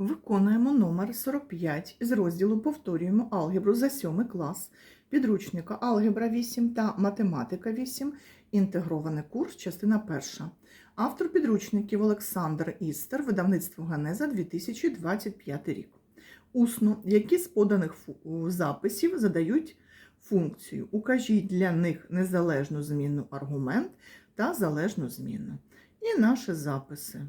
Виконуємо номер 45 із розділу Повторюємо алгебру за 7 клас підручника Алгебра 8 та Математика 8. Інтегрований курс, частина перша. Автор підручників Олександр Істер, видавництво Ганеза 2025 рік. Усно, які з поданих записів задають функцію. Укажіть для них незалежну змінну аргумент та залежну змінну. І наші записи.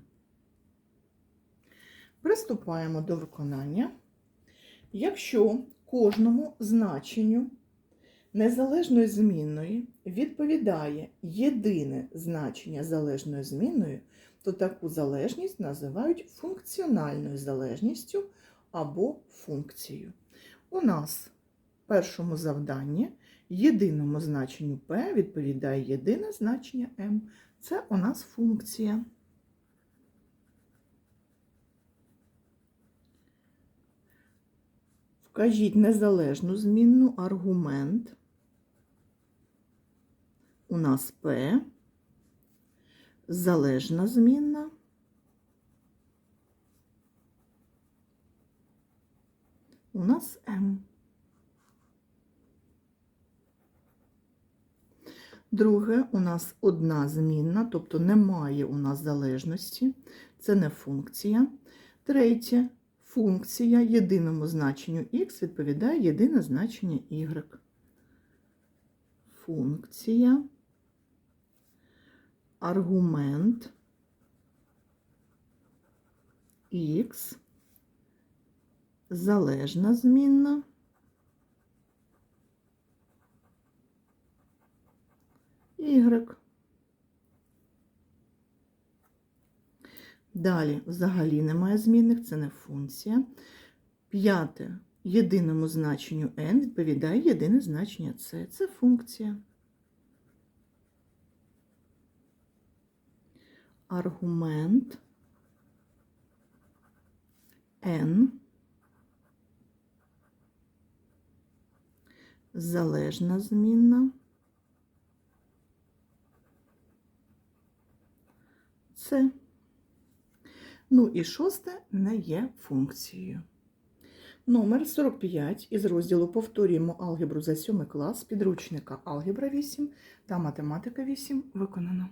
Приступаємо до виконання. Якщо кожному значенню незалежної змінної відповідає єдине значення залежної змінної, то таку залежність називають функціональною залежністю або функцією. У нас в першому завданні єдиному значенню p відповідає єдине значення m. Це у нас функція. Вкажіть незалежну змінну аргумент. У нас P, залежна змінна. У нас М. Друге, у нас одна змінна, тобто немає у нас залежності, це не функція. Третє, функція єдиному значенню х відповідає єдине значення y. Функція, аргумент х, залежна змінна. Y. Далі взагалі немає змінних, це не функція. П'яте. Єдиному значенню n відповідає єдине значення c. Це функція. Аргумент n залежна змінна. Це. Ну і шосте не є функцією. Номер 45 із розділу Повторюємо алгебру за 7 клас підручника Алгебра 8 та Математика 8 виконано.